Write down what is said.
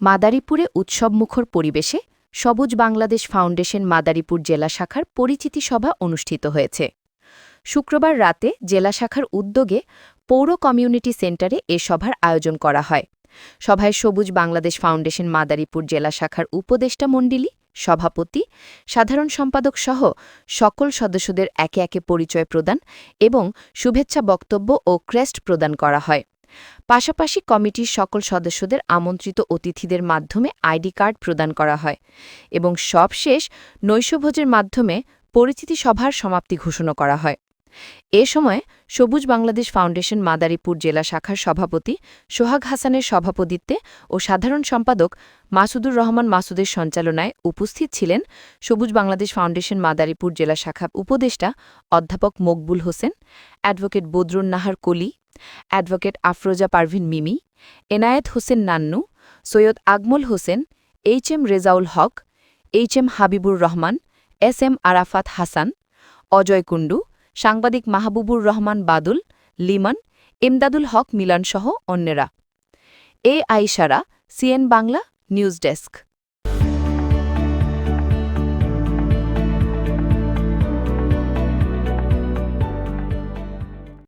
মাদারীপুরে উৎসবমুখর পরিবেশে সবুজ বাংলাদেশ ফাউন্ডেশন মাদারীপুর জেলা শাখার পরিচিতি সভা অনুষ্ঠিত হয়েছে। শুক্রবার রাতে জেলা শাখার উদ্যোগে পৌর কমিউনিটি সেন্টারে এ সভার আয়োজন করা হয়। সভায় সবুজ বাংলাদেশ ফাউন্ডেশন মাদারীপুর জেলা শাখার উপদেষ্টা মণ্ডলী, সভাপতি, সাধারণ সম্পাদক সহ সকল সদস্যদের একে একে পরিচয় প্রদান এবং শুভেচ্ছা বক্তব্য ও ক্রেস্ট প্রদান করা হয়। পাশাপাশি কমিটির সকল সদস্যদের আমন্ত্রিত অতিথিদের মাধ্যমে আইডি কার্ড প্রদান করা হয় এবং সবশেষ নৈশভোজের মাধ্যমে পরিচিতি সভার সমাপ্তি ঘোষণা করা হয়। এ সময় সবুজ বাংলাদেশ ফাউন্ডেশন মাদারীপুর জেলা শাখার সভাপতি সোহাগ হাসানের সভাপতিত্বে ও সাধারণ সম্পাদক মাসুদুর রহমান মাসুদের সঞ্চালনায় উপস্থিত ছিলেন সবুজ বাংলাদেশ ফাউন্ডেশন মাদারীপুর জেলা শাখা উপদেষ্টা অধ্যাপক Maqbul Hossain, advocate Badrun Nahar Koli advocate Afroza Parvin Mimi, Enayet Hossain Nannu, Syed Agmal Hossain, H M Rezaul Haque, H M Habibur Rahman, S M Arafat Hasan, Ajoy Kundu, সাংবাদিক মাহবুবুর রহমান বাদুল, লিমন ইমদাদুল হক মিলানসহ অন্যেরা। এ আইসারা CN Bangla, news desk.